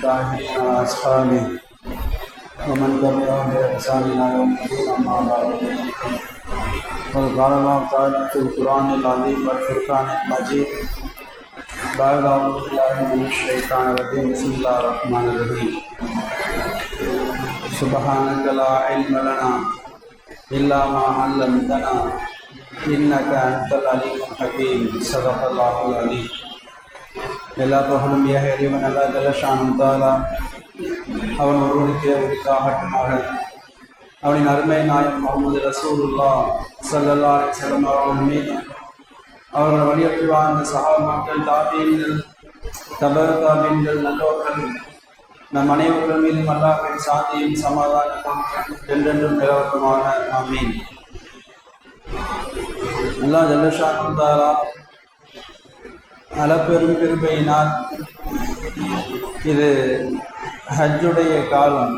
الطاهرين وأصحابه ومن تبعهم بإحسان إلى يوم الدين أما بعد. الله تعالى في القرآن العظيم والفرقان المجيد بعد أعوذ بالله من الشيطان الرجيم بسم الله الرحمن الرحيم سبحانك لا علم لنا إلا ما علمتنا إنك أنت العليم الحكيم صدق الله العليم எல்லா புகழும் ஏக இறைவன் அல்லா தலஷானும் தாலா அவன் ஒருவனுக்கு உரித்தாகட்டுமாக அவனின் அருமை நாயகம் முகமது ரசூலுல்லா சல்லல்லா செல்லம் அவர்கள் மீது அவர்கள் வழியற்றி வாழ்ந்த சகா மக்கள் தாபியங்கள் தபர தாபியங்கள் நல்லவர்கள் நம் அனைவர்கள் மீதும் அல்லாஹின் சாந்தியும் சமாதானமும் என்றென்றும் நிலவரமான ஆமீன் அல்லா ஜல்லஷா தாரா அளப்பெரும் கிருபையினால் இது ஹஜ்ஜுடைய காலம்.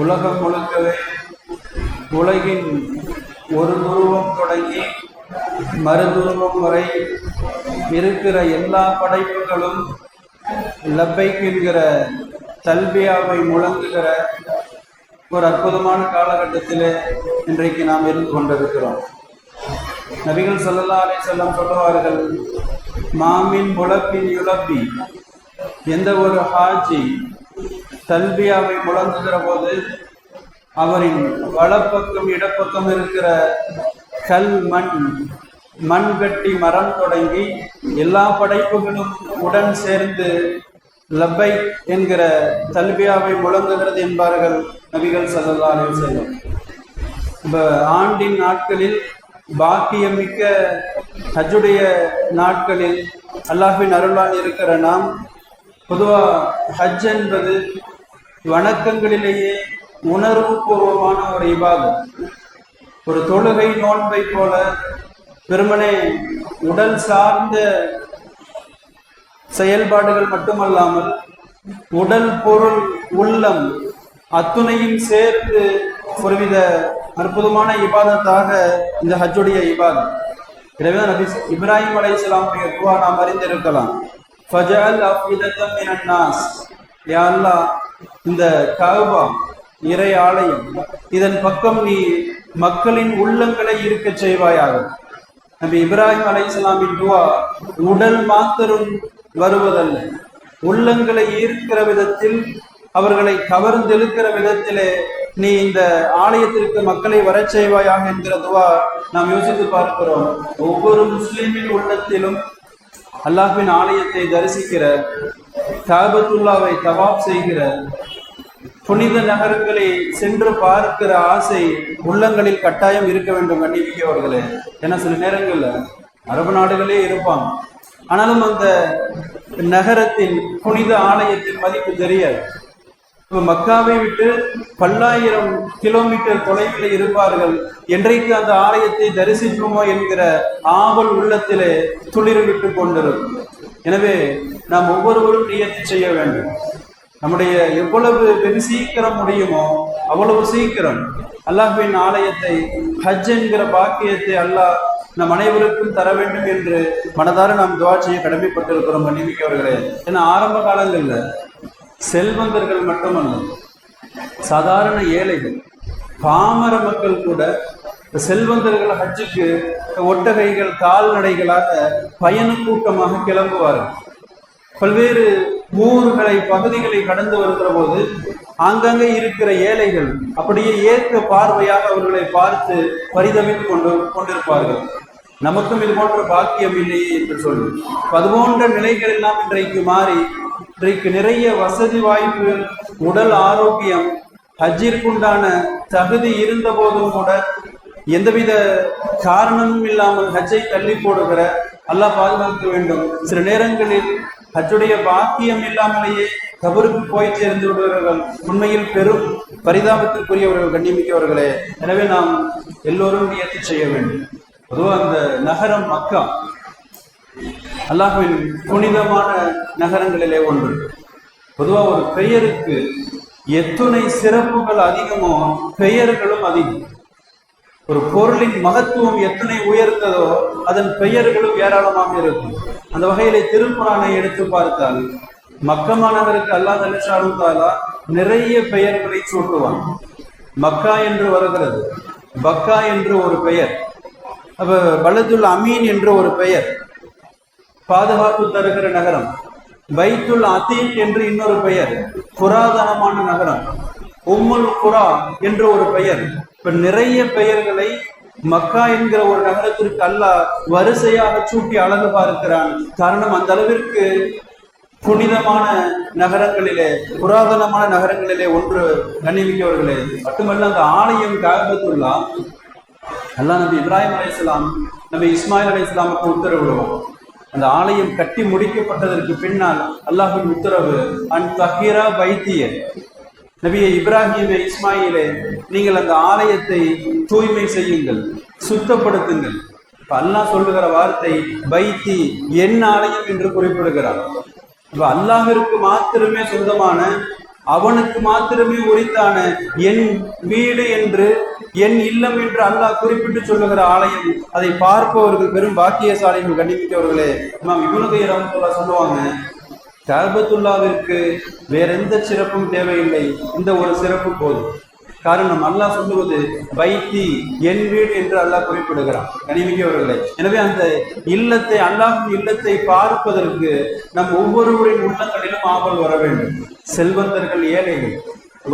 உலகம் முழுக்கவே உலகின் ஒரு துருவம் தொடங்கி மறுதுருவம் வரை இருக்கிற எல்லா படைப்புகளும் லப்பைக்கின்ற தல்பியாவை முழங்குகிற ஒரு அற்புதமான காலகட்டத்திலே இன்றைக்கு நாம் இருந்து கொண்டிருக்கிறோம். நபிகள் சல்லல்லா அலே செல்லம் சொல்லுவார்கள் மாமின் முழப்பின் யுழப்பி எந்த ஒரு ஹாஜி தல்பியாவை முழங்குகிற போது அவரின் வலப்பக்கம் இடப்பக்கம் இருக்கிற கல் மண் மண் கட்டி மரம் தொடங்கி எல்லா படைப்புகளும் உடன் சேர்ந்து லப்பை என்கிற தல்பியாவை முழங்குகிறது என்பார்கள் நபிகள் சல்லல்லா அலை செல்லம் இப்போ ஆண்டின் நாட்களில் பாக்கியமிக்க ஹஜ்ஜுடைய நாட்களில் அல்லாஹின் அருளால் இருக்கிற நாம் பொதுவாக ஹஜ் என்பது வணக்கங்களிலேயே உணர்வுபூர்வமான ஒரு இபாதம் ஒரு தொழுகை நோன்பை போல பெருமனே உடல் சார்ந்த செயல்பாடுகள் மட்டுமல்லாமல் உடல் பொருள் உள்ளம் அத்துணையும் சேர்த்து ஒருவித அற்புதமான இபாதத்தாக இந்த ஹஜ்ஜுடைய இபாதம். எனவே நபி இப்ராஹிம் அலை இஸ்லாமுடைய துவா நாம் அறிந்திருக்கலாம். ஃபஜல் அஃபிதத்தம் நாஸ். இந்த கஅபா இறை ஆலயம் இதன் பக்கம் நீ மக்களின் உள்ளங்களை இருக்க செய்வாயாக. நபி இப்ராஹிம் அலை இஸ்லாமின் துவா உடல் மாத்திரம் வருவதல்ல. உள்ளங்களை ஈர்க்கிற விதத்தில் அவர்களை கவர்ந்தெழுக்கிற விதத்திலே நீ இந்த ஆலயத்திற்கு மக்களை வரச் செய்வாயாக என்கிற துவா நாம் யோசித்து பார்க்கிறோம். ஒவ்வொரு முஸ்லிமின் உள்ளத்திலும் அல்லாஹின் ஆலயத்தை தரிசிக்கிற தாபத்துல்லாவை தவாப் செய்கிற புனித நகரங்களை சென்று பார்க்கிற ஆசை உள்ளங்களில் கட்டாயம் இருக்க வேண்டும் கண்ணிமிக்கவர்களே ஏன்னா சில நேரங்களில் அரபு நாடுகளே இருப்பாங்க. ஆனாலும் அந்த நகரத்தின் புனித ஆலயத்தின் மதிப்பு தெரியாது. மக்காவை விட்டு பல்லாயிரம் கிலோமீட்டர் தொலைவில் இருப்பார்கள். என்றைக்கு அந்த ஆலயத்தை தரிசிப்போமோ என்கிற ஆவல் உள்ளத்திலே துளிர்விட்டு கொண்டிருக்கும். எனவே நாம் ஒவ்வொருவரும் நியத்தி செய்ய வேண்டும். நம்முடைய எவ்வளவு வெகு சீக்கிரம் முடியுமோ அவ்வளவு சீக்கிரம். அல்லாஹ்வின் ஆலயத்தை ஹஜ் என்கிற பாக்கியத்தை அல்லாஹ் நம் அனைவருக்கும் தர வேண்டும் என்று மனதார நாம் துவா செய்ய கடமைப்பட்டிருக்கிறோம் மன்னிமிக்கவர்களே ஏன்னா ஆரம்ப காலங்களில் செல்வந்தர்கள் மட்டுமல்ல சாதாரண ஏழைகள் பாமர மக்கள் கூட செல்வந்தர்கள் ஹஜ்ஜுக்கு ஒட்டகைகள் கால்நடைகளாக பயண கூட்டமாக கிளம்புவார்கள். பல்வேறு ஊர்களை பகுதிகளை கடந்து வருகிற போது அங்கங்கே இருக்கிற ஏழைகள் அப்படியே ஏற்க பார்வையாக அவர்களை பார்த்து பரிதமித்து கொண்டு கொண்டிருப்பார்கள். நமக்கும் இது போன்ற பாக்கியம் இல்லையே என்று சொல்லி. அது போன்ற நிலைகள் எல்லாம் இன்றைக்கு மாறி இன்றைக்கு நிறைய வசதி வாய்ப்புகள் உடல் ஆரோக்கியம் ஹஜ்ஜிற்குண்டான தகுதி இருந்த போதும் கூட எந்தவித காரணமும் இல்லாமல் ஹஜ்ஜை தள்ளி போடுகிற அல்லாஹ் பாதுகாக்க வேண்டும். சில நேரங்களில் ஹஜ்ஜுடைய பாக்கியம் இல்லாமலேயே கபருக்கு போய் சேர்ந்து விடுவார்கள் உண்மையில் பெரும் பரிதாபத்திற்குரியவர்கள் கண்ணியமிக்கவர்களே. எனவே நாம் எல்லோரும் முயற்சி செய்ய வேண்டும். பொதுவாக அந்த நகரம் மக்கா. அல்லாஹ்வின் புனிதமான நகரங்களிலே ஒன்று. பொதுவாக ஒரு பெயருக்கு எத்துணை சிறப்புகள் அதிகமோ பெயர்களும் அதிகம். ஒரு பொருளின் மகத்துவம் எத்தனை உயர்ந்ததோ அதன் பெயர்களும் ஏராளமாக இருக்கும். அந்த வகையிலே திருக்குறானை எடுத்து பார்த்தால் மக்கமானவருக்கு அல்லாஹ் அலிசாலும் தாலா நிறைய பெயர்களை சூட்டுவான். மக்கா என்று வருகிறது. பக்கா என்று ஒரு பெயர். அப்போ பலதுல் அமீன் என்று ஒரு பெயர். பாதுகாப்பு தருகிற நகரம். பைத்துல் அத்தீன் என்று இன்னொரு பெயர். புராதனமான நகரம். உம்முல் குரா என்று ஒரு பெயர். இப்ப நிறைய பெயர்களை மக்கா என்கிற ஒரு நகரத்திற்கு அல்லாஹ் வரிசையாக சூட்டி அழகு பார்க்கிறான். காரணம் அந்த அளவிற்கு புனிதமான நகரங்களிலே புராதனமான நகரங்களிலே ஒன்று கண்ணிமிக்கவர்களே. மட்டுமல்ல அந்த ஆலயம் காகபத்துல்லா அல்லா நபி இப்ராஹிம் அலைஹிஸ்ஸலாம் நபி இஸ்மாயில் அலைஹிஸ்ஸலாமுக்கு உத்தரவிடுவோம் அந்த ஆலயம் கட்டி முடிக்கப்பட்டதற்கு பின்னால் அல்லாஹின் உத்தரவு அன் தஹீரா வைத்திய நபியை இப்ராஹிமே இஸ்மாயிலே நீங்கள் அந்த ஆலயத்தை தூய்மை செய்யுங்கள் சுத்தப்படுத்துங்கள். இப்ப அல்லாஹ் சொல்லுகிற வார்த்தை வைத்தி என் ஆலயம் என்று குறிப்பிடுகிறார். இப்ப அல்லாஹிற்கு மாத்திரமே சொந்தமான அவனுக்கு மாத்திரமே உரித்தான என் வீடு என்று என் இல்லம் என்று அல்லாஹ் குறிப்பிட்டு சொல்லுகிற ஆலயம். அதை பார்ப்பவர்கள் பெரும் பாக்கியசாலிகள் கண்டிப்பிக்கவர்களே நாம் இபுனு ரமத்துல்லா சொல்லுவாங்க காபத்துல்லாவிற்கு வேற எந்த சிறப்பும் தேவையில்லை. இந்த ஒரு சிறப்பு போதும். காரணம் அல்லாஹ் சொல்லுவது பைத்தி என் வீடு என்று அல்லாஹ் குறிப்பிடுகிறான். கனிமிக்கவர்களே எனவே அந்த இல்லத்தை அல்லாஹின் இல்லத்தை பார்ப்பதற்கு நம் ஒவ்வொருவரின் உள்ளங்களிலும் ஆவல் வர வேண்டும். செல்வந்தர்கள் ஏழைகள்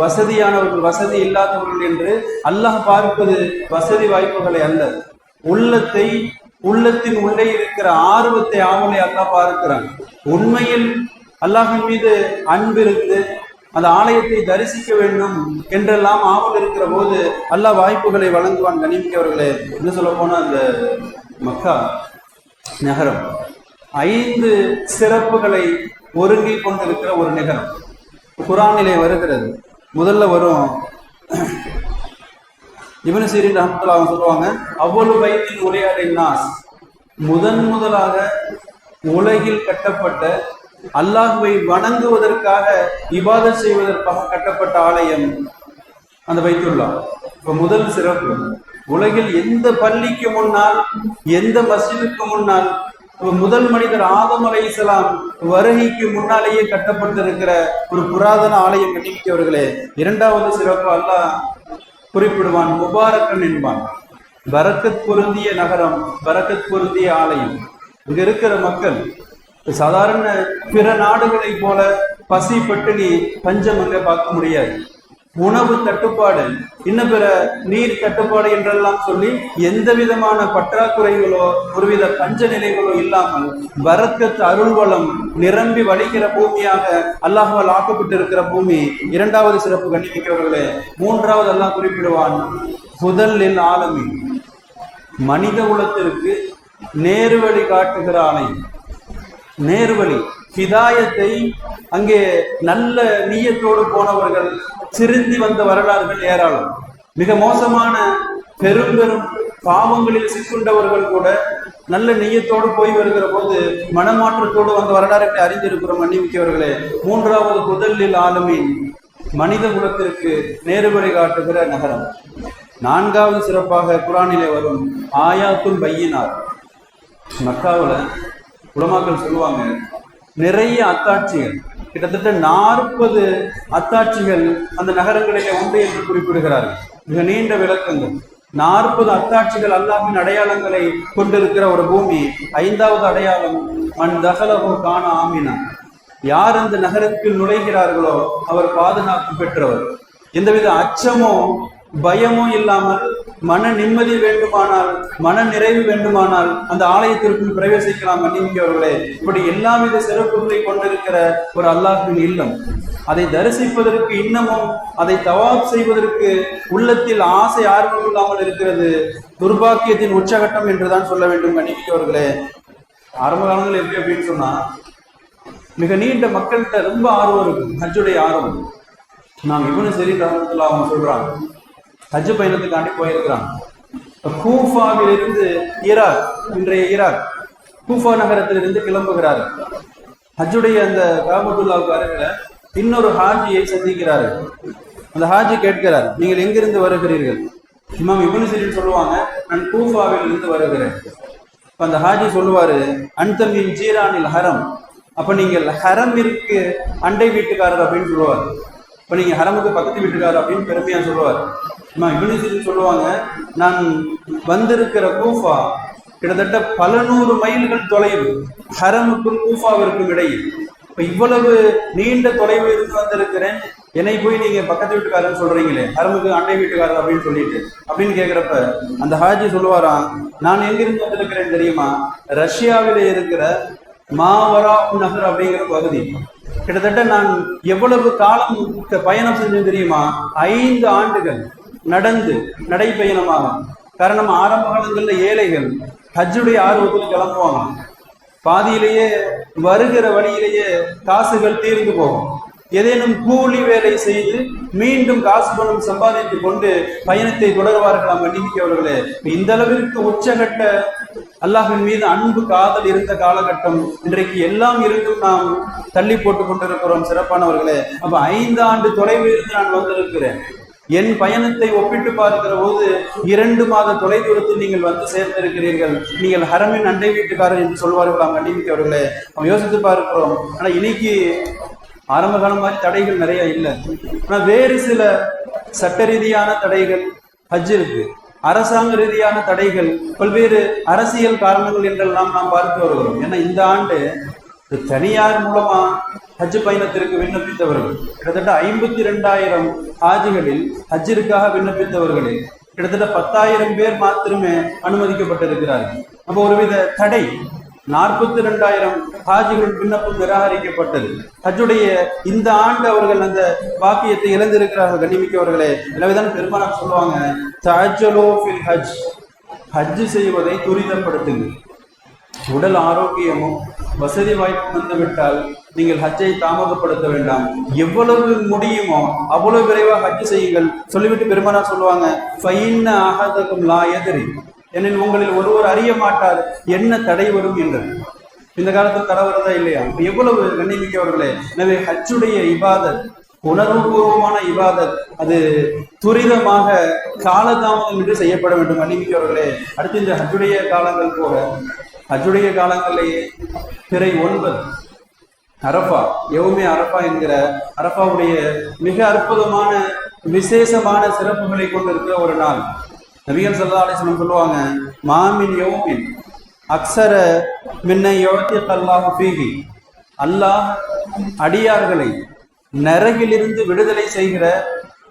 வசதியானவர்கள் வசதி இல்லாதவர்கள் என்று அல்லாஹ் பார்ப்பது வசதி வாய்ப்புகளை அல்ல. உள்ளத்தை உள்ளத்தின் உள்ளே இருக்கிற ஆர்வத்தை ஆவலை அல்லாஹ் பார்க்கிறான். உண்மையில் அல்லாஹின் மீது அன்பிருந்து அந்த ஆலயத்தை தரிசிக்க வேண்டும் என்றெல்லாம் ஆவல் இருக்கிற போது நல்ல வாய்ப்புகளை வழங்குவான் கணிமிக்கவர்களே என்ன சொல்ல போனா அந்த மக்கா நகரம் ஐந்து சிறப்புகளை ஒருங்கி கொண்டிருக்கிற ஒரு நகரம். குரானிலே வருகிறது. முதல்ல வரும் இவனு சீரின் ரஹமத்துல்லா அவங்க சொல்லுவாங்க அவ்வளவு வயதில் உரையாடை நாஸ் முதன் முதலாக உலகில் கட்டப்பட்ட அல்லாஹுவை வணங்குவதற்காக இபாதத் செய்வதற்காக கட்டப்பட்ட ஆலயம் அந்த வைத்துள்ளா இப்ப முதல் சிறப்பு உலகில் எந்த பள்ளிக்கு முன்னால் எந்த மஸ்ஜிதுக்கு முன்னால் முதல் மனிதர் ஆதம் அலை இஸ்லாம் வருகைக்கு முன்னாலேயே கட்டப்பட்டிருக்கிற ஒரு புராதன ஆலயம் கட்டிவிட்டவர்களே இரண்டாவது சிறப்பு அல்லாஹ் குறிப்பிடுவான் முபாரக்கன் என்பான். பரக்கத் பொருந்திய நகரம் பரக்கத் பொருந்திய ஆலயம். இங்க இருக்கிற மக்கள் சாதாரண பிற நாடுகளை போல பசி பட்டினி பஞ்சம் அங்க பார்க்க முடியாது. உணவு தட்டுப்பாடு இன்னும் பிற நீர் தட்டுப்பாடு என்றெல்லாம் சொல்லி எந்த விதமான பற்றாக்குறைகளோ ஒருவித பஞ்ச நிலைகளோ இல்லாமல் வரக்கத்து அருள்வளம் நிரம்பி வழிகிற பூமியாக அல்லாஹால் ஆக்கப்பட்டிருக்கிற பூமி இரண்டாவது சிறப்பு கண்டிப்பிக்கவர்களே மூன்றாவது அல்லாஹ் குறிப்பிடுவான் புதலில் ஆலமி மனித குலத்திற்கு நேர்வழி காட்டுகிற ஆலயம். நேர்வழி. ஹிதாயத்தை அங்கே நல்ல நீயத்தோடு போனவர்கள் சிரிந்தி வந்த வரலாறுகள் ஏராளம். மிக மோசமான பெரும் பெரும் பாவங்களில் சிக்குண்டவர்கள் கூட நல்ல நெய்யத்தோடு போய் வருகிற போது மனமாற்றத்தோடு வந்த வரலாறுகளை அறிந்திருக்கிறோம் மன்னிமிக்கவர்களே மூன்றாவது முதலில் ஆளுமின் மனித குலத்திற்கு நேர்வழி காட்டுகிற நகரம். நான்காவது சிறப்பாக குரானிலே வரும் ஆயாத்துல் பையினார். மக்காவில் உலமாக்கள் சொல்லுவாங்க நிறைய அத்தாட்சிகள் கிட்டத்தட்ட நாற்பது அத்தாட்சிகள் அந்த நகரங்களிலே உண்டு என்று குறிப்பிடுகிறார்கள். மிக நீண்ட விளக்கங்கள். நாற்பது அத்தாட்சிகள் அல்லாஹின் அடையாளங்களை கொண்டிருக்கிற ஒரு பூமி ஐந்தாவது அடையாளம் மண் தகலகோ காண ஆமினா. யார் அந்த நகரத்தில் நுழைகிறார்களோ அவர் பாதுகாப்பு பெற்றவர். எந்தவித அச்சமோ பயமும் இல்லாமல் மன நிம்மதி வேண்டுமானால் மன நிறைவு வேண்டுமானால் அந்த ஆலயத்திற்குள் பிரவேசிக்கலாம் மன்னிமிக்கவர்களே இப்படி எல்லாவித சிறப்புகளை கொண்டிருக்கிற ஒரு அல்லாஹின் இல்லம். அதை தரிசிப்பதற்கு இன்னமும் அதை தவாப் செய்வதற்கு உள்ளத்தில் ஆசை ஆர்வம் இல்லாமல் இருக்கிறது துர்பாக்கியத்தின் உச்சகட்டம் என்றுதான் சொல்ல வேண்டும் மன்னிமிக்கவர்களே ஆரம்ப காலங்கள் எப்படி அப்படின்னு சொன்னா மிக நீண்ட மக்கள்கிட்ட ரொம்ப ஆர்வம் இருக்கும் ஹஜ்ஜுடைய ஆர்வம். நாம் இவனு சரி ரஹமத்துல்லா அவங்க சொல்றாங்க ஹஜ் பயணத்துக்காண்டி போயிருக்கிறாங்க கூஃபாவிலிருந்து ஈராக் இன்றைய ஈராக் கூஃபா நகரத்திலிருந்து கிளம்புகிறார். ஹஜ்ஜுடைய அந்த காமத்துல்லாவுக்கு அருகில இன்னொரு ஹாஜியை சந்திக்கிறாரு. அந்த ஹாஜி கேட்கிறார் நீங்கள் எங்கிருந்து வருகிறீர்கள்? இமாம் இபுனு சிரின் சொல்லுவாங்க நான் கூஃபாவில் இருந்து வருகிறேன். இப்போ அந்த ஹாஜி சொல்லுவாரு அன்தமின் ஜீரானில் ஹரம். அப்ப நீங்கள் ஹரமிற்கு அண்டை வீட்டுக்காரர் அப்படின்னு சொல்லுவார். இப்ப நீங்க ஹரமுக்கு பக்கத்து வீட்டுக்காரர் அப்படின்னு பெருமையாக சொல்லுவார். அம்மா சொல்லுவாங்க நான் வந்திருக்கிற கூஃபா கிட்டத்தட்ட பல நூறு மைல்கள் தொலைவு ஹரமுக்கும் கூஃபாவிற்கும் இடையில். இப்போ இவ்வளவு நீண்ட தொலைவு இருந்து வந்திருக்கிறேன் என்னை போய் நீங்க பக்கத்து வீட்டுக்காரன்னு சொல்றீங்களே ஹரமுக்கு அண்டை வீட்டுக்காரர் அப்படின்னு சொல்லிட்டு அப்படின்னு கேட்குறப்ப அந்த ஹாஜி சொல்லுவாராம் நான் எங்கிருந்து வந்திருக்கிறேன் தெரியுமா? ரஷ்யாவில இருக்கிற மாவரா நகர் அப்படிங்கிற பகுதி. கிட்டத்தட்ட நான் எவ்வளவு காலம் பயணம் செஞ்சு தெரியுமா? ஐந்து ஆண்டுகள். நடந்து நடைப்பயணமாக காரணம் ஆரம்ப காலங்களில் ஏழைகள் ஹஜ்ஜுடைய ஆர்வத்தில் கிளம்புவாங்க பாதியிலேயே வருகிற வழியிலேயே காசுகள் தீர்ந்து போகும். ஏதேனும் கூலி வேலை செய்து மீண்டும் காசு பணம் சம்பாதித்துக் கொண்டு பயணத்தை தொடர்வார்களாம் நீதிக்கவர்களே இந்த அளவிற்கு உச்சகட்ட அல்லாஹின் மீது அன்பு காதல் இருந்த காலகட்டம் இன்றைக்கு எல்லாம் இருந்தும் நாம் தள்ளி போட்டுக் கொண்டிருக்கிறோம் சிறப்பானவர்களே. அப்ப ஐந்து ஆண்டு தொலைவில் இருந்து நான் வந்திருக்கிறேன். என் பயணத்தை ஒப்பிட்டு பார்க்கிற போது இரண்டு மாத தொலைதூரத்தில் நீங்கள் வந்து சேர்ந்திருக்கிறீர்கள். நீங்கள் ஹரமின் அண்டை வீட்டுக்காரர் என்று சொல்வார்களாம் கண்டிப்பார்களே நம்ம யோசித்து பார்க்கிறோம். ஆனால் இன்னைக்கு ஆரம்ப காலம் மாதிரி தடைகள் நிறைய இல்லை. ஆனால் வேறு சில சட்ட ரீதியான தடைகள் ஹஜ் இருக்கு. அரசாங்க ரீதியான தடைகள் பல்வேறு அரசியல் காரணங்கள் என்றெல்லாம் நாம் பார்த்து வருகிறோம். ஏன்னா இந்த ஆண்டு இது தனியார் மூலமா ஹஜ் பயணத்திற்கு விண்ணப்பித்தவர்கள். கிட்டத்தட்ட ஐம்பத்தி ரெண்டாயிரம் ஹாஜிகளில் ஹஜ்ஜிற்காக விண்ணப்பித்தவர்களில் கிட்டத்தட்ட பத்தாயிரம் பேர் மாத்திரமே அனுமதிக்கப்பட்டிருக்கிறார்கள். அப்போ ஒருவித தடை நாற்பத்தி ரெண்டாயிரம் ஹாஜிகள் விண்ணப்பம் நிராகரிக்கப்பட்டது. ஹஜ்ஜுடைய இந்த ஆண்டு அவர்கள் அந்த பாக்கியத்தை இழந்திருக்கிறார்கள் கண்ணிமிக்கவர்களே. எனவேதான் பெருமானார் சொல்லுவாங்க ஹஜ். ஹஜ் செய்வதை துரிதப்படுத்துங்கள். உடல் ஆரோக்கியமும் வசதி வாய்ப்பு வந்துவிட்டால் நீங்கள் ஹஜ்ஜை தாமதப்படுத்த வேண்டாம். எவ்வளவு முடியுமோ அவ்வளவு விரைவாக ஹஜ் செய்யுங்கள். சொல்லிவிட்டு பெருமானா சொல்லுவாங்க லா எதிரி எனில் உங்களில் ஒருவர் அறிய மாட்டார் என்ன தடை வரும்? என்று இந்த காலத்தில் தடை வருதா இல்லையா? எவ்வளவு கண்ணிமிக்கவர்களே எனவே ஹஜ்ஜுடைய இபாதத் உணர்வுபூர்வமான இபாதத் அது துரிதமாக காலதாமதம் என்று செய்யப்பட வேண்டும் கண்ணிமிக்கவர்களே அடுத்து இந்த ஹஜ்ஜுடைய காலங்கள் போக அஜுடைய காலங்களிலேயே பிறை ஒன்பது. அரபா எவுமே அரபா என்கிற அரபாவுடைய மிக அற்புதமான விசேஷமான சிறப்புகளை கொண்டிருக்கிற ஒரு நாள். நபிகள் சல்லா அலிஸ்லம் சொல்லுவாங்க மாமின் யோமின் அக்ஸர மின்னை யோத்தி அல்லாஹ் பீகி அல்லாஹ் அடியார்களை நரகிலிருந்து விடுதலை செய்கிற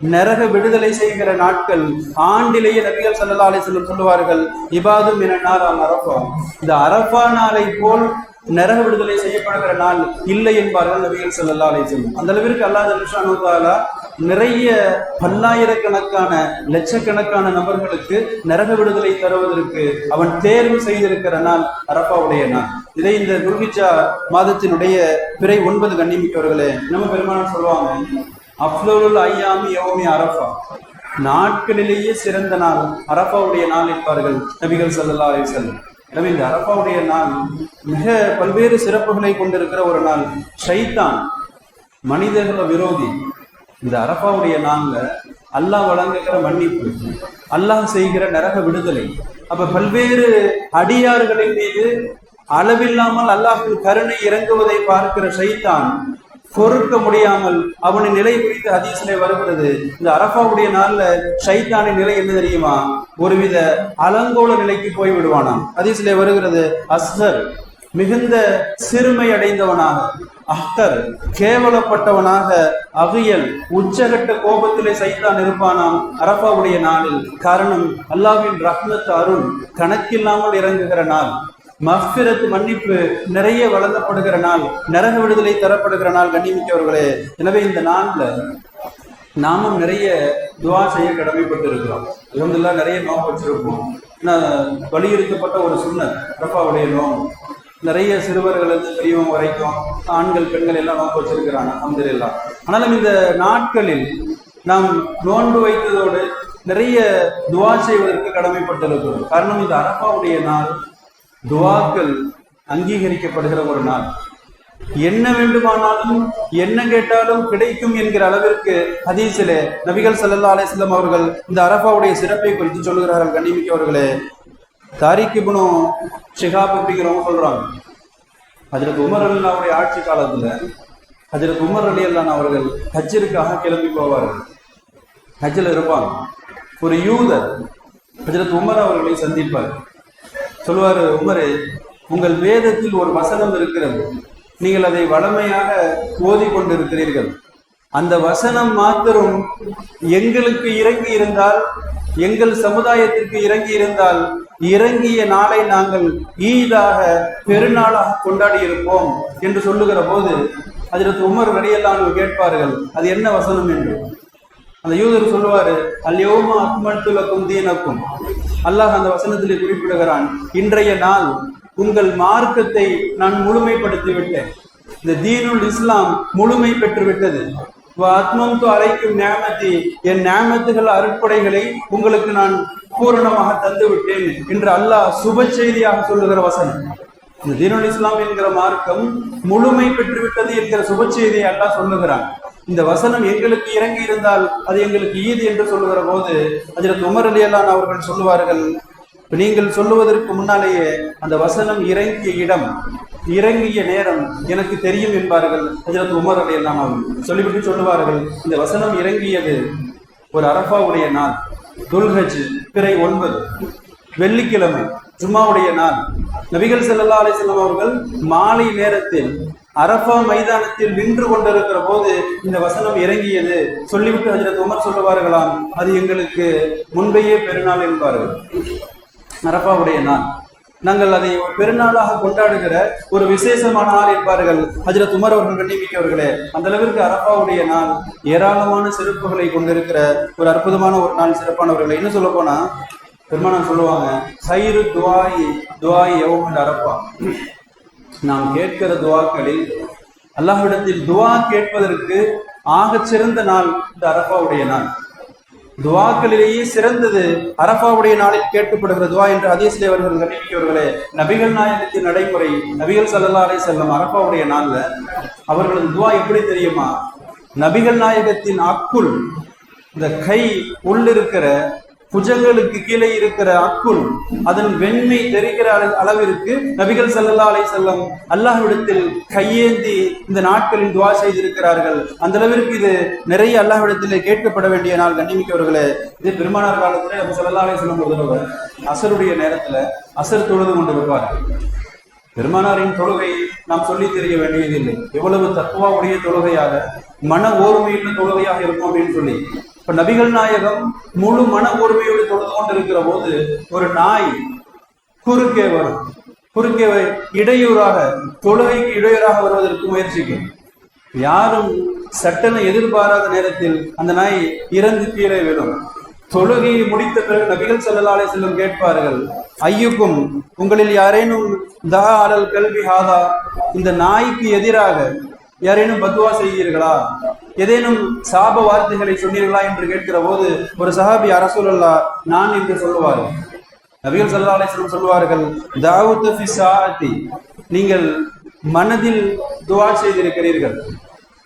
நரக விடுதலை செய்கிற நாட்கள் ஆண்டிலேயே நபிகள் சல்லா அலிஸ்லம் சொல்லுவார்கள் இபாதும் மினனார் அல் இந்த அரப்பா நாளை போல் நரக விடுதலை செய்யப்படுகிற நாள் இல்லை என்பார்கள் நபிகள் சல்லா அலைஹி அந்த அளவிற்கு அல்லாத ஜல்லுஷானு நிறைய பல்லாயிரக்கணக்கான லட்சக்கணக்கான நபர்களுக்கு நரக விடுதலை தருவதற்கு அவன் தேர்வு செய்திருக்கிற நாள் அரப்பாவுடைய நாள். இதை இந்த துர்கிச்சா மாதத்தினுடைய பிறை ஒன்பது கண்ணிமிக்கவர்களே நம்ம பெருமானம் சொல்லுவாங்க அப்லோலுல் ஐயாமி யோமி அரஃபா. நாட்களிலேயே சிறந்த நாள் அரபாவுடைய நாள் என்பார்கள் நபிகள் ஸல்லல்லாஹு அலி வஸல்லம். எனவே இந்த அரபாவுடைய நாள் மிக பல்வேறு சிறப்புகளை கொண்டிருக்கிற ஒரு நாள். ஷைத்தான் மனிதர்கள விரோதி. இந்த அரபாவுடைய நாள்ல அல்லாஹ் வழங்குகிற மன்னிப்பு அல்லாஹ் செய்கிற நரக விடுதலை. அப்ப பல்வேறு அடியார்களின் மீது அளவில்லாமல் அல்லாஹின் கருணை இறங்குவதை பார்க்கிற ஷைத்தான் பொறுக்க முடியாமல் அவனின் நிலை குறித்து அதிசலை வருகிறது. இந்த அரபாவுடைய நாள்ல ஷைத்தானின் நிலை என்ன தெரியுமா? ஒருவித அலங்கோல நிலைக்கு போய் விடுவானாம். அதிசலை வருகிறது அஸ்ஹர் மிகுந்த சிறுமை அடைந்தவனாக அஹ்தர் கேவலப்பட்டவனாக அகியல் உச்சகட்ட கோபத்திலே சைத்தான் இருப்பானாம் அரபாவுடைய நாளில். காரணம் அல்லாவின் ரஹ்மத் அருள் கணக்கில்லாமல் இறங்குகிற நாள். மஃபிரத் மன்னிப்பு நிறைய வழங்கப்படுகிற நாள் நரக விடுதலை தரப்படுகிற நாள் கண்ணிமிக்கவர்களே எனவே இந்த நாள்ல நாமும் நிறைய துவா செய்ய கடமைப்பட்டு இருக்கிறோம் நிறைய நோம்பு வச்சிருக்கோம் வலியுறுத்தப்பட்ட ஒரு சுண்ணத் அரபாவுடைய நோம்பு நிறைய சிறுவர்கள் பெரியவங்க வரைக்கும் ஆண்கள் பெண்கள் எல்லாம் நோன்பு வச்சிருக்கிறாங்க அல்ஹம்துலில்லாஹ் ஆனாலும் இந்த நாட்களில் நாம் நோன்பு வைத்ததோடு நிறைய துவா செய்வதற்கு கடமைப்பட்டிருக்கிறோம். காரணம் இந்த அரப்பாவுடைய நாள் துவாக்கள் அங்கீகரிக்கப்படுகிற ஒரு நாள். என்ன வேண்டுமானாலும் என்ன கேட்டாலும் கிடைக்கும் என்கிற அளவிற்கு ஹதீஸிலே நபிகள் சல்லா அலைஹி அவர்கள் இந்த அரபாவுடைய சிறப்பை குறித்து சொல்லுகிறார்கள் கண்ணிமிக்க அவர்களே தாரிக் இப்னு ஷிஹாப் அப்படிங்கிறவங்க சொல்றாங்க? அதில் உமர் அல்லாவுடைய ஆட்சி காலத்துல அதில் உமர் அலி அல்லான் அவர்கள் ஹஜ்ஜிற்காக கிளம்பி போவார்கள். ஹஜ்ஜில் இருப்பாங்க. ஒரு யூதர் ஹஜரத் உமர் அவர்களை சந்திப்பார். சொல்லுவார் உமரு உங்கள் வேதத்தில் ஒரு வசனம் இருக்கிறது. நீங்கள் அதை வளமையாக ஓதி கொண்டிருக்கிறீர்கள். அந்த வசனம் மாத்திரம் எங்களுக்கு இறங்கி இருந்தால் எங்கள் சமுதாயத்திற்கு இறங்கி இருந்தால் இறங்கிய நாளை நாங்கள் ஈதாக பெருநாளாக கொண்டாடி இருப்போம் என்று சொல்லுகிற போது அதில் உமர் வெளியெல்லாம் கேட்பார்கள் அது என்ன வசனம்? என்று. அந்த யூதர் சொல்லுவாரு அல்யோமா அக்மல்துலக்கும் தீனக்கும். அல்லாஹ் அந்த வசனத்திலே குறிப்பிடுகிறான் இன்றைய நாள் உங்கள் மார்க்கத்தை நான் முழுமைப்படுத்தி விட்டேன் இந்த தீனுல் இஸ்லாம் முழுமை பெற்று விட்டது அத்மம் அழைக்கும் ஞாபகத்தை என் ஞாபகத்துகள் அருட்படைகளை உங்களுக்கு நான் பூரணமாக தந்து விட்டேன் என்று அல்லாஹ் சுப செய்தியாக சொல்லுகிற வசனம். இந்த தீனுல் இஸ்லாம் என்கிற மார்க்கம் முழுமை பெற்றுவிட்டது என்கிற சுப செய்தியை அல்லாஹ் சொல்லுகிறான். இந்த வசனம் எங்களுக்கு இறங்கி இருந்தால் அது எங்களுக்கு ஈது என்று சொல்லுகிற போது அதில் உமர் அலி அவர்கள் சொல்லுவார்கள் நீங்கள் சொல்லுவதற்கு முன்னாலேயே அந்த வசனம் இறங்கிய இடம் இறங்கிய நேரம் எனக்கு தெரியும் என்பார்கள் ஹஜரத் உமர் அலி அவர்கள். சொல்லிவிட்டு சொல்லுவார்கள் இந்த வசனம் இறங்கியது ஒரு அரபாவுடைய நாள் துல்ஹஜ் பிறை ஒன்பது வெள்ளிக்கிழமை ஜும்மாவுடைய நாள். நபிகள் செல்லல்லா அலைஹி அவர்கள் மாலை நேரத்தில் அரபா மைதானத்தில் நின்று கொண்டிருக்கிற போது இந்த வசனம் இறங்கியது. சொல்லிவிட்டு ஹஜரத் உமர் சொல்லுவார்களாம் அது எங்களுக்கு முன்பையே பெருநாள் என்பார்கள். அரபாவுடைய நாள். நாங்கள் அதை ஒரு பெருநாளாக கொண்டாடுகிற ஒரு விசேஷமான நாள் என்பார்கள். ஹஜரத் உமர் அவர்கள் கண்ணிமிக்கவர்களே அந்த அளவிற்கு அரபாவுடைய நாள் ஏராளமான சிறப்புகளை கொண்டிருக்கிற ஒரு அற்புதமான ஒரு நாள் சிறப்பானவர்களை. என்ன சொல்ல போனா பெருமானம் சொல்லுவாங்க சைரு துவாயி துவாய் எவ்வளவு அரப்பா நாம் கேட்கிற துவாக்களில் அல்லாஹ்விடத்தில் துவா கேட்பதற்கு ஆகச் சிறந்த நாள் இந்த அரபாவுடைய நாள். துவாக்களிலேயே சிறந்தது அரபாவுடைய நாளில் கேட்கப்படுகிற துவா என்று அதேசிலே அவர்கள் கண்டிப்பிக்கவர்களே நபிகள் நாயகத்தின் நடைமுறை நபிகள் சல்லல்லா செல்லும் செல்லம் அரபாவுடைய நாள்ல அவர்களது துவா எப்படி தெரியுமா? நபிகள் நாயகத்தின் அக்குள் இந்த கை உள்ளிருக்கிற புஜங்களுக்கு கீழே இருக்கிற அக்குள் அதன் வெண்மை தெரிகிற அளவிற்கு நபிகள் ஸல்லல்லாஹு அலை செல்லம் அல்லாஹ்விடத்தில் கையேந்தி இந்த நாட்களில் துவா செய்திருக்கிறார்கள். அந்த அளவிற்கு இது நிறைய அல்லாஹ்விடத்திலே கேட்கப்பட வேண்டிய நாள். கண்ணிமிக்கவர்களே இது பெருமானார் காலத்துல நம்ம ஸல்லல்லாஹு அலை செல்லம் ஒரு அசருடைய நேரத்துல அசர் தொழுது கொண்டிருப்பார். பெருமானாரின் தொழுகை நாம் சொல்லி தெரிய வேண்டியதில்லை. எவ்வளவு தத்துவாவுடைய தொழுகையாக மன ஓர்மையுள்ள தொழுகையாக இருக்கும் அப்படின்னு சொல்லி. இப்ப நபிகள் நாயகம் முழு மன உரிமையோடு தொழுது கொண்டிருக்கிற போது ஒரு நாய் குறுக்கே வரும். குறுக்கே இடையூறாக தொழுகைக்கு இடையூறாக வருவதற்கு முயற்சிக்கும். யாரும் சட்டனை எதிர்பாராத நேரத்தில் அந்த நாய் இறந்து கீழே விடும் தொழுகையை முடித்த பிறகு நபிகள் செல்லலாலே செல்லும் கேட்பார்கள் ஐயுக்கும் உங்களில் யாரேனும் தா அலல் கல்வி ஹாதா இந்த நாய்க்கு எதிராக யாரேனும் பத்துவா செய்தீர்களா ஏதேனும் சாப வார்த்தைகளை சொன்னீர்களா என்று கேட்கிற போது ஒரு சஹாபி அரசூலல்லா நான் என்று சொல்லுவார்கள். நபிகள் ஸல்லல்லாஹு சொல்லுவார்கள் தாவூத் ஃபி சாஅத்தி நீங்கள் மனதில் துவா செய்திருக்கிறீர்கள்.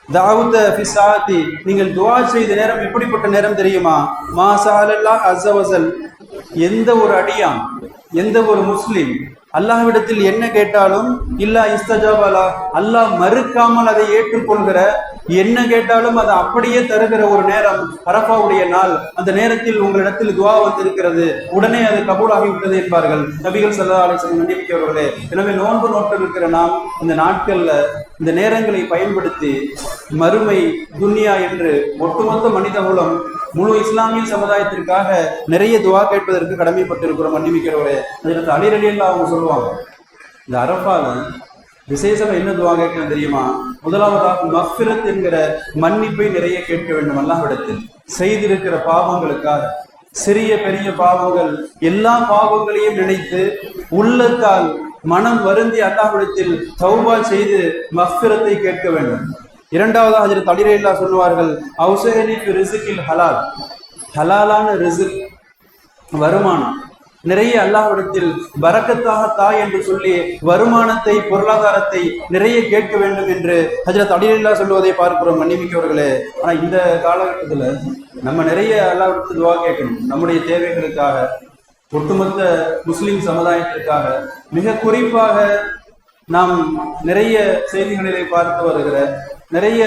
தாவூத் ஃபி சாஅத்தி நீங்கள் துவா செய்த நேரம் எப்படிப்பட்ட நேரம் தெரியுமா? மா ஸஅலல்லாஹ் அஸ்ஸ எந்த ஒரு அடியான் எந்த ஒரு முஸ்லீம் அல்லாஹ்விடத்தில் என்ன கேட்டாலும் இல்லா இஸ்தஜாபாலா. அல்லாஹ் மறுக்காமல் அதை ஏற்றுக்கொள்கிற என்ன கேட்டாலும் அதை அப்படியே தருகிற ஒரு நேரம் அரபாவுடைய நாள். அந்த நேரத்தில் உங்களிடத்தில் துவா வந்திருக்கிறது. உடனே அது கபூலாகிவிட்டது என்பார்கள். நபிகள் சல்லா அலிசன் நம்பிக்கையவர்களே எனவே நோன்பு நோட்டம் இருக்கிற நாம் இந்த நாட்கள்ல இந்த நேரங்களை பயன்படுத்தி மறுமை துன்யா என்று ஒட்டுமொத்த மனித மூலம் முழு இஸ்லாமிய சமுதாயத்திற்காக நிறைய துவா கேட்பதற்கு கடமைப்பட்டிருக்கிறோம். மன்னிமிக்கிறவரே அதில் அலிரலியெல்லாம் அவங்க சொல்லுவாங்க. இந்த அரப்பால விசேஷமா என்ன துவா கேட்கணும் தெரியுமா? முதலாவதாக மஃபிரத் என்கிற மன்னிப்பை நிறைய கேட்க வேண்டும் அல்லாஹிடத்தில் செய்திருக்கிற பாவங்களுக்காக. சிறிய பெரிய பாவங்கள் எல்லா பாவங்களையும் நினைத்து உள்ளத்தால் மனம் வருந்தி அல்லாஹிடத்தில் தௌபா செய்து மஃபிரத்தை கேட்க வேண்டும். இரண்டாவதாக அதில் அலிரல்லா சொல்லுவார்கள் அவுசேனி ரிசுக்கில் ஹலால். ஹலாலான ரிசுக் வருமானம். நிறைய அல்லாஹ்விடத்தில் பரக்கத்தாக தாய் என்று சொல்லி வருமானத்தை பொருளாதாரத்தை நிறைய கேட்க வேண்டும் என்று ஹஜரத் அடியில்லா சொல்லுவதை பார்க்கிறோம் மன்னிமிக்கவர்களே ஆனா இந்த காலகட்டத்துல நம்ம நிறைய அல்லாஹ்விடத்தில் துவா கேட்கணும். நம்முடைய தேவைகளுக்காக ஒட்டுமொத்த முஸ்லிம் சமுதாயத்திற்காக மிக குறிப்பாக நாம் நிறைய செய்திகளிலே பார்த்து வருகிற நிறைய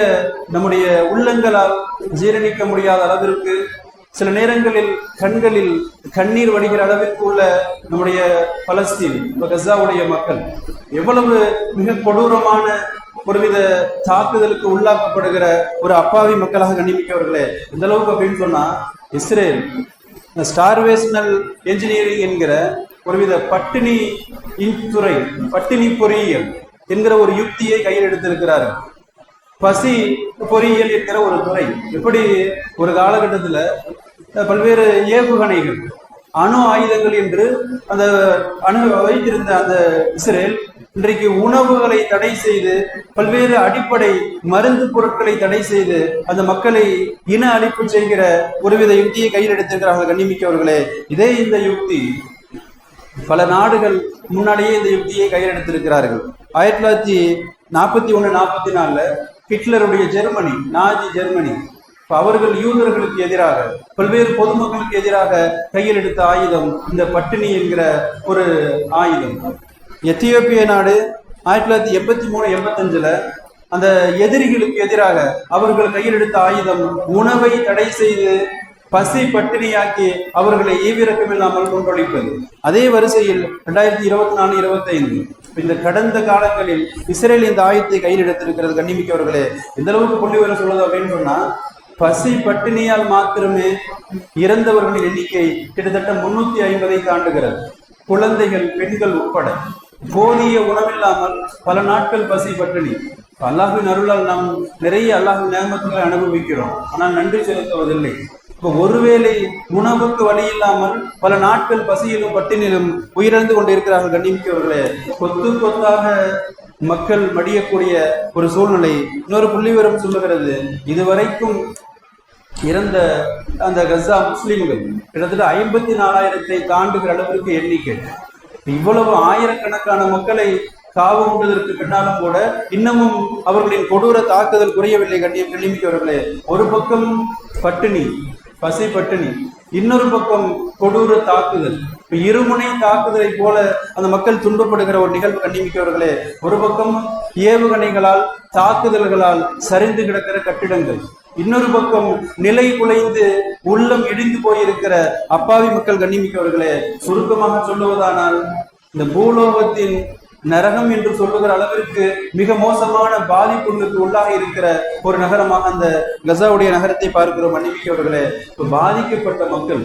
நம்முடைய உள்ளங்களால் ஜீரணிக்க முடியாத அளவிற்கு சில நேரங்களில் கண்களில் கண்ணீர் வடிகிற அளவிற்கு உள்ள நம்முடைய பலஸ்தீன் கசாவுடைய மக்கள் எவ்வளவு மிக கொடூரமான ஒருவித தாக்குதலுக்கு உள்ளாக்கப்படுகிற ஒரு அப்பாவி மக்களாக கண்டிப்பிக்கவர்களே இந்த அளவுக்கு அப்படின்னு சொன்னா இஸ்ரேல் ஸ்டார்வேஷனல் என்ஜினியரிங் என்கிற ஒருவித பட்டினி துறை பட்டினி பொறியியல் என்கிற ஒரு யுக்தியை கையில் எடுத்திருக்கிறார்கள். பசி பொறியியல் என்கிற ஒரு துறை. எப்படி ஒரு காலகட்டத்துல பல்வேறு ஏவுகணைகள் அணு ஆயுதங்கள் என்று அந்த அணு வைத்திருந்த அந்த இஸ்ரேல் இன்றைக்கு உணவுகளை தடை செய்து பல்வேறு அடிப்படை மருந்து பொருட்களை தடை செய்து அந்த மக்களை இன அழிப்பு செய்கிற ஒருவித யுக்தியை கையில் எடுத்திருக்கிறார்கள் கண்ணிமிக்கவர்களே. இதே இந்த யுக்தி பல நாடுகள் முன்னாடியே இந்த யுக்தியை கையில் எடுத்திருக்கிறார்கள். ஆயிரத்தி தொள்ளாயிரத்தி நாற்பத்தி ஒண்ணு நாற்பத்தி நாலில் ஹிட்லருடைய ஜெர்மனி நாஜி ஜெர்மனி. அவர்கள் யூதர்களுக்கு எதிராக பல்வேறு பொதுமக்களுக்கு எதிராக கையில் எடுத்த ஆயுதம் இந்த பட்டினி என்கிற ஒரு ஆயுதம். எத்தியோப்பிய நாடு ஆயிரத்தி தொள்ளாயிரத்தி எண்பத்தி மூணு எண்பத்தஞ்சுல அந்த எதிரிகளுக்கு எதிராக அவர்கள் கையில் எடுத்த ஆயுதம் உணவை தடை செய்து பசி பட்டினியாக்கி அவர்களை ஈவிரக்கம் இல்லாமல் கொண்டொழிப்பது அதே வரிசையில் ரெண்டாயிரத்தி இருபத்தி நாலு இருபத்தி ஐந்து இந்த கடந்த காலங்களில் இஸ்ரேல் இந்த ஆயுதத்தை கையில் எடுத்திருக்கிறது கண்ணிமிக்கவர்களே. எந்த அளவுக்கு புள்ளி வர சொல்லுது அப்படின்னு சொன்னா பசி பட்டினியால் மாத்திரமே இறந்தவர்களின் எண்ணிக்கை கிட்டத்தட்ட முன்னூத்தி ஐம்பதை தாண்டுகிறது. குழந்தைகள் பெண்கள் உட்பட. போதிய உணவில்லாமல் பல நாட்கள் பசி பட்டினி. அல்லாஹின் அருளால் நாம் நிறைய அல்லாஹின் நேமத்துகளை அனுபவிக்கிறோம். ஆனால் நன்றி செலுத்துவதில்லை. இப்போ ஒருவேளை உணவுக்கு வழி இல்லாமல் பல நாட்கள் பசியிலும் பட்டினிலும் உயிரிழந்து கொண்டிருக்கிறார்கள் கண்ணிமிக்கவர்களே. கொத்து கொத்தாக மக்கள் மடியக்கூடிய ஒரு சூழ்நிலை இன்னொரு புள்ளிவரம் சொல்லுகிறது. இதுவரைக்கும் இறந்த அந்த கசா முஸ்லிம்கள் கிட்டத்தட்ட ஐம்பத்தி நாலாயிரத்தை தாண்டுகிற அளவிற்கு எண்ணிக்கை. இவ்வளவு ஆயிரக்கணக்கான மக்களை காவு உண்டதற்கு பின்னாலும் கூட இன்னமும் அவர்களின் கொடூர தாக்குதல் குறையவில்லை கண்ணியம் கண்ணிமிக்கவர்களே. ஒரு பக்கம் பட்டினி பசி பட்டினி இன்னொரு பக்கம் கொடூர தாக்குதல். இப்ப இருமுனை தாக்குதலை போல அந்த மக்கள் துன்பப்படுகிற ஒரு நிகழ்வு கண்டிமிக்கவர்களே ஒரு பக்கம் ஏவுகணைகளால் தாக்குதல்களால் சரிந்து கிடக்கிற கட்டிடங்கள். இன்னொரு பக்கம் நிலை குலைந்து உள்ளம் இடிந்து போயிருக்கிற அப்பாவி மக்கள் கண்ணிமிக்கவர்களே சுருக்கமாக சொல்லுவதானால் இந்த பூலோகத்தின் நரகம் என்று சொல்லுகிற அளவிற்கு மிக மோசமான பாதிப்புகளுக்கு உள்ளாக இருக்கிற ஒரு நகரமாக அந்த கசாவுடைய நகரத்தை பார்க்கிறோம் மன்னிமிக்கவர்களே பாதிக்கப்பட்ட மக்கள்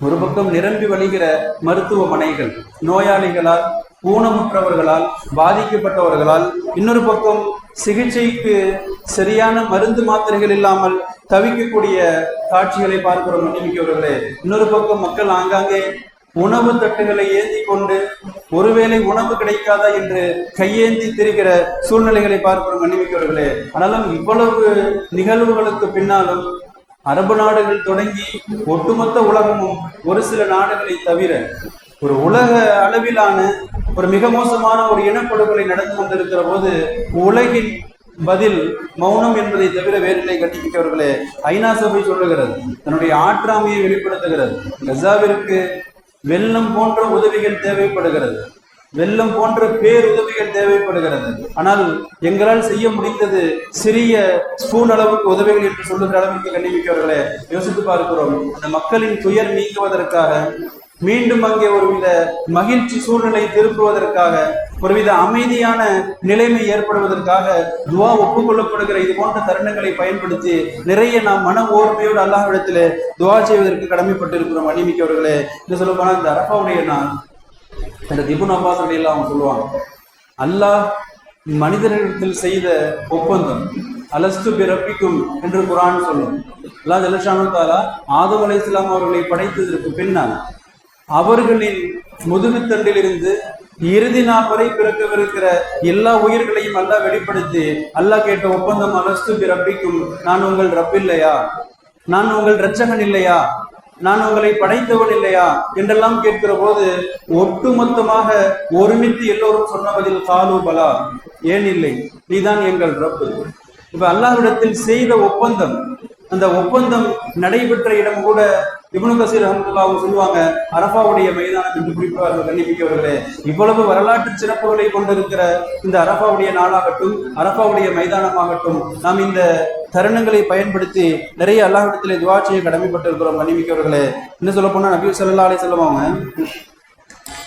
ஒரு பக்கம் நிரம்பி வழிகிற மருத்துவமனைகள் நோயாளிகளால் ஊனமுற்றவர்களால் பாதிக்கப்பட்டவர்களால் இன்னொரு பக்கம் சிகிச்சைக்கு சரியான மருந்து மாத்திரைகள் இல்லாமல் தவிக்கக்கூடிய காட்சிகளை பார்க்கிறோம் மன்னிமிக்கவர்களே இன்னொரு பக்கம் மக்கள் ஆங்காங்கே உணவு தட்டுகளை ஏந்தி கொண்டு ஒருவேளை உணவு கிடைக்காதா என்று கையேந்தி திரிகிற சூழ்நிலைகளை பார்க்கிறோம் மன்னிமிக்கவர்களே ஆனாலும் இவ்வளவு நிகழ்வுகளுக்கு பின்னாலும் அரபு நாடுகள் தொடங்கி ஒட்டுமொத்த உலகமும் ஒரு சில நாடுகளை தவிர ஒரு உலக அளவிலான ஒரு மிக மோசமான ஒரு இனப்படுகொலை நடந்து கொண்டிருக்கிற போது உலகின் பதில் மௌனம் என்பதை தவிர வேறில்லை கண்டிப்பிக்கவர்களே ஐநா சபை சொல்லுகிறது தன்னுடைய ஆற்றாமையை வெளிப்படுத்துகிறது. கசாவிற்கு வெள்ளம் போன்ற உதவிகள் தேவைப்படுகிறது. வெள்ளம் போன்ற பேருதவிகள் தேவைப்படுகிறது. ஆனால் எங்களால் செய்ய முடிந்தது சிறிய ஸ்பூன் அளவுக்கு உதவிகள் என்று சொல்லுகிற அளவுக்கு கண்ணிமிக்கவர்களே யோசித்து பார்க்கிறோம். அந்த மக்களின் துயர் நீங்குவதற்காக மீண்டும் அங்கே ஒருவித மகிழ்ச்சி சூழ்நிலை திருப்புவதற்காக ஒருவித அமைதியான நிலைமை ஏற்படுவதற்காக துவா ஒப்புக்கொள்ளப்படுகிற இது போன்ற தருணங்களை பயன்படுத்தி நிறைய நாம் மன ஓர்மையோடு அல்லாஹ்விடத்திலே துவா செய்வதற்கு கடமைப்பட்டிருக்கிறோம். அனிமிக்கவர்களே இந்த சொல்ல போனால் இந்த அரப்பாவுடைய நான் இந்த திபுன் அப்பாஸ் அவங்க சொல்லுவாங்க அல்லாஹ் மனிதர்களிடத்தில் செய்த ஒப்பந்தம் அலஸ்து பிறப்பிக்கும் என்று குரான் சொல்லும். அல்லாஹ் ஜலஷானு தாலா ஆதம் அலை இஸ்லாம் அவர்களை படைத்ததற்கு பின்னால் அவர்களின் முதுகுத்தண்டிலிருந்து இறுதி நாள் வரை பிறக்கவிருக்கிற எல்லா உயிர்களையும் அல்லாஹ் வெளிப்படுத்தி அல்லாஹ் கேட்ட ஒப்பந்தம் அலஸ்து பிறப்பிக்கும் நான் உங்கள் ரப்பில்லையா நான் உங்கள் ரச்சகன் இல்லையா? நான் உங்களை படைத்தவன் இல்லையா? என்றெல்லாம் கேட்கிற போது ஒட்டுமொத்தமாக ஒருமித்து எல்லோரும் சொன்ன பதில் காலு பலா. ஏன் இல்லை? நீதான் எங்கள் ரப்பு. இப்ப அல்லாஹ்விடத்தில் செய்த ஒப்பந்தம் அந்த ஒப்பந்தம் நடைபெற்ற இடம் கூட இப்னு கசீர் அஹமதுல்லா அவங்க சொல்லுவாங்க அரபாவுடைய மைதானம் என்று குறிப்பிடுவார்கள் கண்ணிமிக்கவர்களே இவ்வளவு வரலாற்று சிறப்புகளை கொண்டிருக்கிற இந்த அரபாவுடைய நாளாகட்டும் அரபாவுடைய மைதானமாகட்டும் நாம் இந்த தருணங்களை பயன்படுத்தி நிறைய அல்லாஹ்விடத்திலே துவா செய்ய கடமைப்பட்டிருக்கிறோம் கண்ணிமிக்கவர்களே. என்ன சொல்ல போனா நபி ஸல்லல்லாஹு அலி சொல்லுவாங்க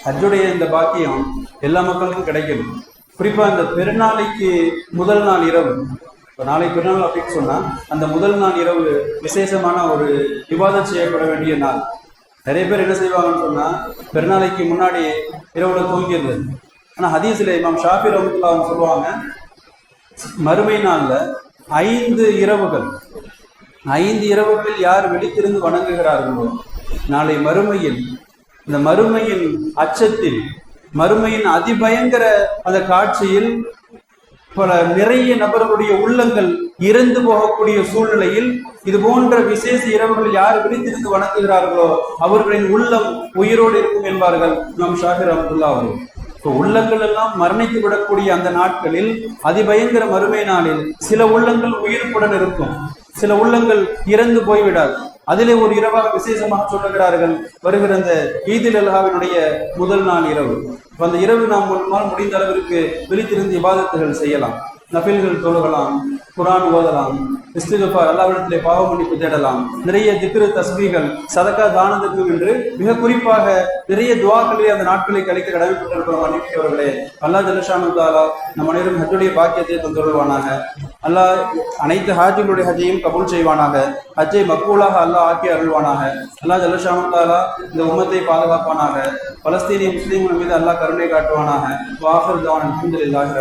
ஹஜ்ஜுடைய இந்த பாக்கியம் எல்லா மக்களுக்கும் கிடைக்கும். குறிப்பா இந்த பெருநாளைக்கு முதல் நாள் இரவு இப்போ நாளை பிறநாள் அப்படின்னு சொன்னால் அந்த முதல் நாள் இரவு விசேஷமான ஒரு விவாதம் செய்யப்பட வேண்டிய நாள். நிறைய பேர் என்ன செய்வாங்கன்னு சொன்னா பெருநாளைக்கு முன்னாடி இரவுல தூங்கிடுறது. ஆனால் ஹதீஸில் இமாம் ஷாஃபி ரஹமத்துல்லா அவங்க சொல்லுவாங்க மறுமை நாளில் ஐந்து இரவுகள் ஐந்து இரவுகள் யார் வெளித்திருந்து வணங்குகிறார்களோ நாளை மறுமையில் இந்த மறுமையின் அச்சத்தில் மறுமையின் அதிபயங்கர அந்த காட்சியில் பல நிறைய நபர்களுடைய உள்ளங்கள் இறந்து போகக்கூடிய சூழ்நிலையில் இது போன்ற விசேஷ இரவுகள் யார் விழித்திருந்து வணங்குகிறார்களோ அவர்களின் உள்ளம் உயிரோடு இருக்கும் என்பார்கள் நம் ஷாகிர் அப்துல்லா அவர்கள். இப்போ உள்ளங்கள் எல்லாம் மரணித்து விடக்கூடிய அந்த நாட்களில் அதிபயங்கர மறுமை நாளில் சில உள்ளங்கள் உயிர்ப்புடன் இருக்கும். சில உள்ளங்கள் இறந்து போய்விடாது. அதிலே ஒரு இரவாக விசேஷமாக சொல்லுகிறார்கள் வருகிற அந்த ஈதில் அல்ஹாவினுடைய முதல் நாள் இரவு. அந்த இரவு நாம் நம்மால் முடிந்த அளவிற்கு விழித்திருந்து விவாதத்துகள் செய்யலாம் நபில்கள் தொழுகலாம் குரான் ஓதலாம் இஸ்திகஃபார் அல்லாவிடத்திலே பாவ மன்னிப்பு தேடலாம் நிறைய திக்ரு தஸ்பீகள் சதக்கா தான என்று மிக குறிப்பாக நிறைய துவாக்களை அந்த நாட்களை கழிக்க கடமைப்பட்டிருக்கிறோம் மன்னிப்பவர்களே அல்லாஹ் ஜலஷானு தாலா நம் அனைவரும் ஹஜ்ஜுடைய பாக்கியத்தை தந்துள்வானாக அல்லாஹ் அனைத்து ஹாஜிகளுடைய ஹஜ்ஜையும் கபூல் செய்வானாக. ஹஜ்ஜை மக்கூலாக அல்லாஹ் ஆக்கி அருள்வானாக. அல்லாஹ் ஜலஷானு தாலா இந்த உமத்தை பாதுகாப்பானாக. பலஸ்தீனிய முஸ்லீம்கள் மீது அல்லாஹ் கருணை காட்டுவானாக. வாஃபர் தான் அல்ஹம்துலில்லாஹி